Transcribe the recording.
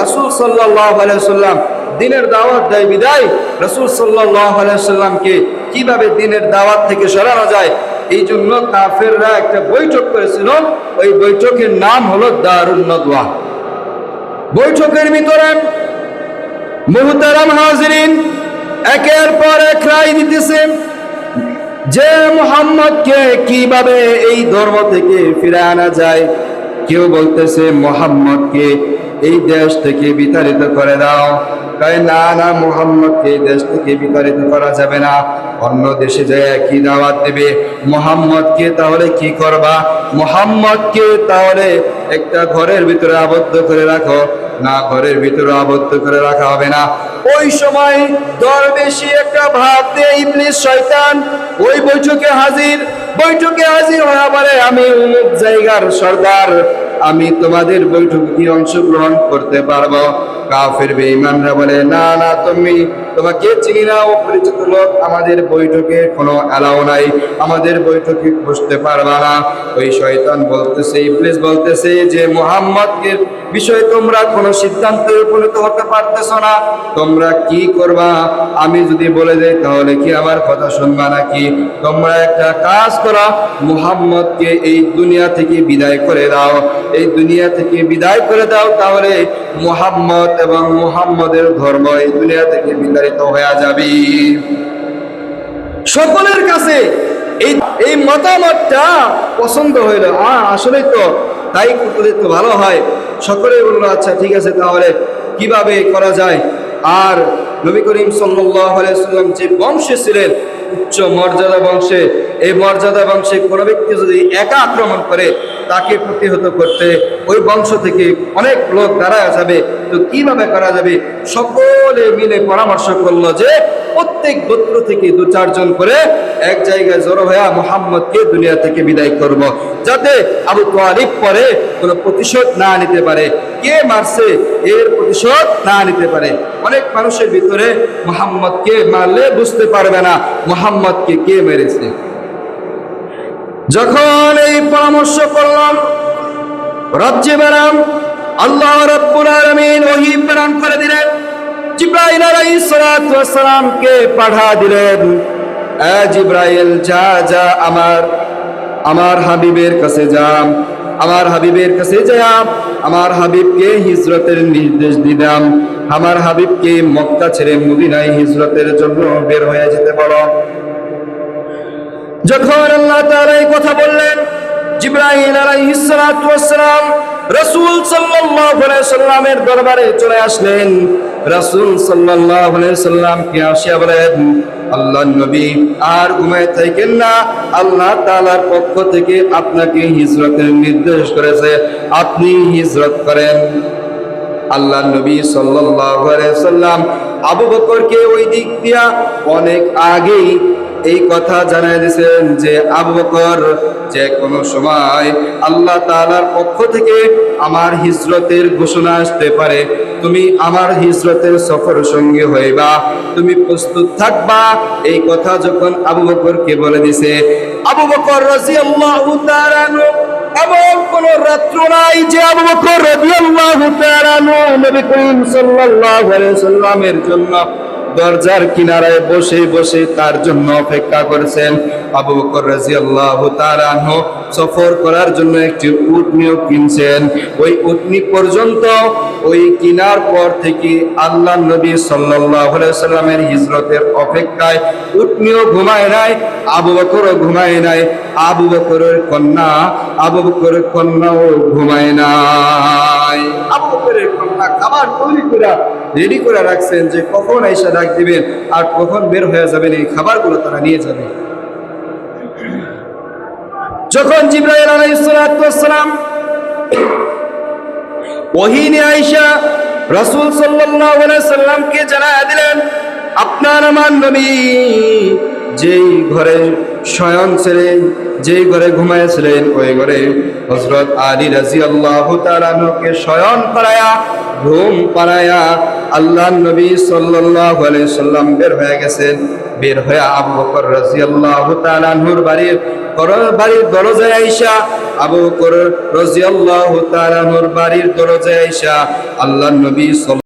রাসূল সাল্লাল্লাহু আলাইহি সাল্লাম দিনের দাওয়াত দেয় বিদায়। রাসূল সাল্লাল্লাহু আলাইহি সাল্লামকে কীভাবে দিনের দাওয়াত থেকে সরানো যায়? এই জন্য কাফেররা একটা বৈঠক করেছিল। ওই বৈঠকের নাম হলো দারুণ নদওয়া। বৈঠকের ভিতরে মুহতারাম হাজিরিন একের পর এক রায় দিতেছে যে মোহাম্মদকে কীভাবে এই ধর্ম থেকে ফিরে আনা যায়। কেউ বলতেছে মোহাম্মদকে এই দেশ থেকে বিতাড়িত করে দাও। তাই না না মোহাম্মদকে এই দেশ থেকে বিতাড়িত করা যাবে না। অন্য দেশে যায় কি দাওয়াত দেবে। মোহাম্মদকে তাহলে কি করবা? মোহাম্মদকে তাহলে একটা ঘরের ভিতরে আবদ্ধ করে রাখো। না, ঘরের ভিতরে আবদ্ধ করে রাখা হবে না। ওই সময় দরবেশি একটা ভাব দিয়ে ইবলিস, শয়তান ওই বৈঠকে হাজির। বৈঠকে হাজির হওয়া বলে আমি অমুক জায়গার সর্দার আমি তোমাদের বৈঠক কি অংশগ্রহণ করতে পারব। কাফের বেঈমানরা বলে, না না, তুমি তোমাকে চিনি না, অপরিচিত লোক। আমাদের বৈঠকে কোনো অ্যালাউ নাই। আমাদের বৈঠকে বসতে পারবা না। ওই শয়তান বলতেছে, ইবলিস বলতেছে যে, মুহাম্মদকে বিষয়ে তোমরা কোনো সিদ্ধান্তে উপনীত হতে পারতেছ না। তোমরা কি করবা? আমি যদি বলে দেই, তাহলে কি আমার কথা শুনবা নাকি? তোমরা একটা কাজ করা, মুহাম্মদকে এই দুনিয়া থেকে বিদায় করে দাও। এই দুনিয়া থেকে বিদায় করে দাও, তাহলে মুহাম্মদ এবং মুহাম্মদের ধর্ম এই দুনিয়া থেকে বিতাড়িত হয়ে যাবে। সকলের কাছে এই এই মতামতটা পছন্দ হইল। হ্যাঁ আসলে তো, তাই করলে তো ভালো হয়। সকলে বলল আচ্ছা ঠিক আছে, তাহলে কীভাবে করা যায়? আর নবী করিম সাল্লাম যে বংশে ছিলেন উচ্চ মর্যাদা বংশে। এই মর্যাদা বংশে কোনো ব্যক্তি যদি একা আক্রমণ করে, তাকে প্রতিহত করতে ওই বংশ থেকে অনেক লোক দাঁড়ায় যাবে। তো কীভাবে করা যাবে? সকলে মিলে পরামর্শ করল যে প্রত্যেক গোত্র থেকে দু চারজন করে এক জায়গায় জড়ো হয়ে মোহাম্মদকে দুনিয়া থেকে বিদায় করব। যাতে আবু তোয়ালিব পরে কোনো প্রতিশোধ না নিতে পারে। কে মারছে, এর প্রতিশোধ না নিতে পারে। অনেক মানুষের ভিতরে মোহাম্মদকে মারলে বুঝতে পারবে না, মোহাম্মদকে কে মেরেছে। যখন এই পরামর্শ করলাম, রাজ্যে বেড়াম, আল্লাহ রব্বুল আলামিন ওহী প্রেরণ করে দিলেন। জিব্রাইল আলাইহিস সালাতু পাঠা দিলেন? জিব্রাইল, যা যা, আমার আমার হাবিবের কাছে যা আমার হাবিবের কাছে যা আমার হাবিবকে হিজরতের নির্দেশ দিলাম, আমার হাবিবকে মক্কা ছেড়ে মদিনায় হিজরতের জন্য বের হয়ে যেতে বলো। যখন আল্লাহ তাআলা কথা বললেন, জিব্রাইল আলাইহিস সালাম রাসূল সাল্লামের দরবারে চলে আসলেন। রাসূল সাল্লাল্লাহু আলাইহি সাল্লাম কে আসিয়া বলেন আল্লাহ নবী, আর ঘুমায় থাকেন না। আল্লাহ তাআলার পক্ষ থেকে আপনাকে হিজরতের নির্দেশ করেছে। আপনি হিজরত করেন। আল্লাহ নবী সাল্লাম আবু বকরকে ওই দিক দিয়া অনেক আগেই এই কথা জানাই দিয়েছেন যে আবু বকর যে কোনো সময় আল্লাহ তাআলার পক্ষ থেকে আমার হিজরতের ঘোষণা আসতে পারে। তুমি আমার হিজরতের সফর সঙ্গে হইবা, তুমি প্রস্তুত থাকবা। এই কথা যখন আবু বকরকে বলে দিছে আবু বকর তাআলা আনহু, এমন কোন রাত্র নাই যে আবু বকর তাআলা আনহু নবী করিম সাল্লাল্লাহু আলাইহি সাল্লামের জন্য দরজার কিনারায় বসে বসে তার জন্য অপেক্ষা করেছেন। আবু বকর তাআলা আনহু সফর করার জন্য একটি উটনিও কিনছেন। ওই উটনি পর্যন্ত ওই কিনার পর থেকে আল্লাহ নবী সাল্লাল্লাহু সাল্লামের হিজরতের অপেক্ষায় উটনিও ঘুমায় নাই, আবু বকরও ঘুমায় নাই, আবু বকরের কন্যা, আবু বকরের কন্যাও ঘুমায় নাই। খাবার তৈরি করে রেডি করে রাখছেন যে কখন আইসা ডাক দিবেন আর কখন বের হয়ে যাবেন এই খাবারগুলো তারা নিয়ে যাবে। যখন জিব্রাইল আলাইহিস সালাম ওহিনে আয়েশা রাসূল সাল্লাল্লাহু আলাইহি সাল্লামকে জানায়া দিলেন, আপনার নবী যেই ঘরে শয়ন ছিলেন, যেই ঘরে ঘুমাইছিলেন ওই ঘরে হযরত আলী রাদিয়াল্লাহু তাআলা কে শয়ন করায়া ঘুম পাড়ায়া আল্লাহ নবী সাল্লাহ সাল্লাম বের হয়ে গেছেন। বের হয়ে আবু বকর রাজি আল্লাহ তালুর বাড়ির বাড়ির দরজায় আইসা, আবু বকর রাজি আল্লাহ বাড়ির দরজায় আইসা আল্লাহ নবী